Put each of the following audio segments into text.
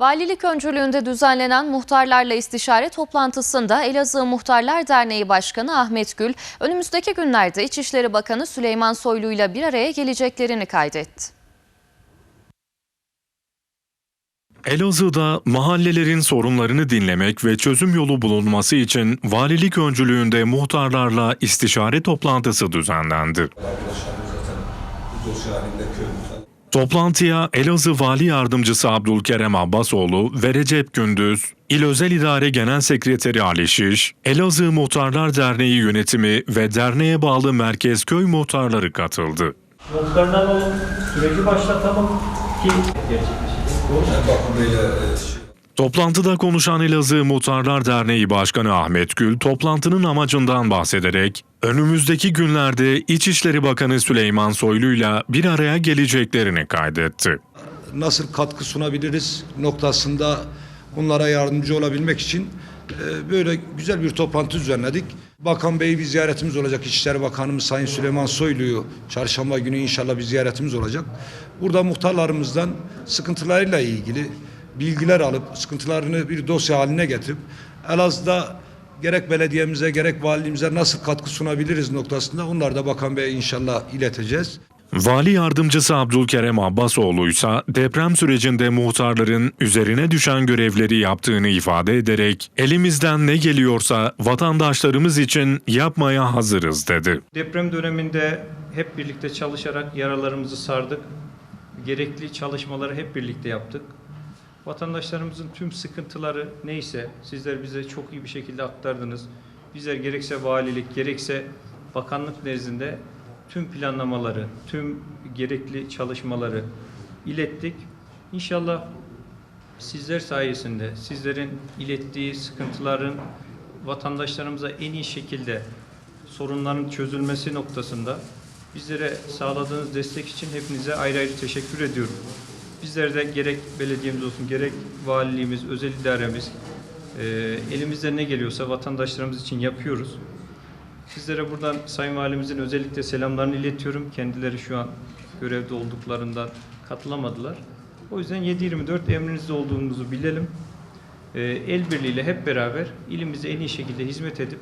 Valilik öncülüğünde düzenlenen muhtarlarla istişare toplantısında Elazığ Muhtarlar Derneği Başkanı Ahmet Gül, önümüzdeki günlerde İçişleri Bakanı Süleyman Soylu ile bir araya geleceklerini kaydetti. Elazığ'da mahallelerin sorunlarını dinlemek ve çözüm yolu bulunması için valilik öncülüğünde muhtarlarla istişare toplantısı düzenlendi. Toplantıya Elazığ Vali Yardımcısı Abdülkerem Abbasoğlu ve Recep Gündüz, İl Özel İdare Genel Sekreteri Ali Şiş, Elazığ Muhtarlar Derneği yönetimi ve derneğe bağlı Merkez Köy muhtarları katıldı. Yollarından olun, süreci başlatalım ki gerçekleşecek. Toplantıda konuşan Elazığ Muhtarlar Derneği Başkanı Ahmet Gül, toplantının amacından bahsederek, önümüzdeki günlerde İçişleri Bakanı Süleyman Soylu'yla bir araya geleceklerini kaydetti. nasıl katkı sunabiliriz noktasında bunlara yardımcı olabilmek için e, böyle güzel bir toplantı düzenledik. Bakan Bey bir ziyaretimiz olacak. İçişleri Bakanımız Sayın Süleyman Soylu'yu çarşamba günü inşallah bir ziyaretimiz olacak. Burada muhtarlarımızdan sıkıntılarıyla ilgili bilgiler alıp sıkıntılarını bir dosya haline getirip Elazığ'da gerek belediyemize gerek valiliğimize nasıl katkı sunabiliriz noktasında onları da Bakan Bey'e inşallah ileteceğiz. Vali Yardımcısı Abdülkerem Abbasoğlu ise deprem sürecinde muhtarların üzerine düşen görevleri yaptığını ifade ederek elimizden ne geliyorsa vatandaşlarımız için yapmaya hazırız dedi. Deprem döneminde hep birlikte çalışarak yaralarımızı sardık. Gerekli çalışmaları hep birlikte yaptık. Vatandaşlarımızın tüm sıkıntıları neyse sizler bize çok iyi bir şekilde aktardınız. Bizler gerekse valilik gerekse bakanlık nezdinde tüm planlamaları, tüm gerekli çalışmaları ilettik. İnşallah sizler sayesinde sizlerin ilettiği sıkıntıların vatandaşlarımıza en iyi şekilde sorunların çözülmesi noktasında bizlere sağladığınız destek için hepinize ayrı ayrı teşekkür ediyorum. Bizler de gerek belediyemiz olsun gerek valiliğimiz, özel idaremiz e, elimizde ne geliyorsa vatandaşlarımız için yapıyoruz. Sizlere buradan Sayın Valimizin özellikle selamlarını iletiyorum. Kendileri şu an görevde olduklarından katılamadılar. O yüzden 7-24 emrinizde olduğumuzu bilelim. Ee, el birliğiyle hep beraber ilimize en iyi şekilde hizmet edip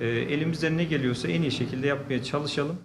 e, elimizden ne geliyorsa en iyi şekilde yapmaya çalışalım.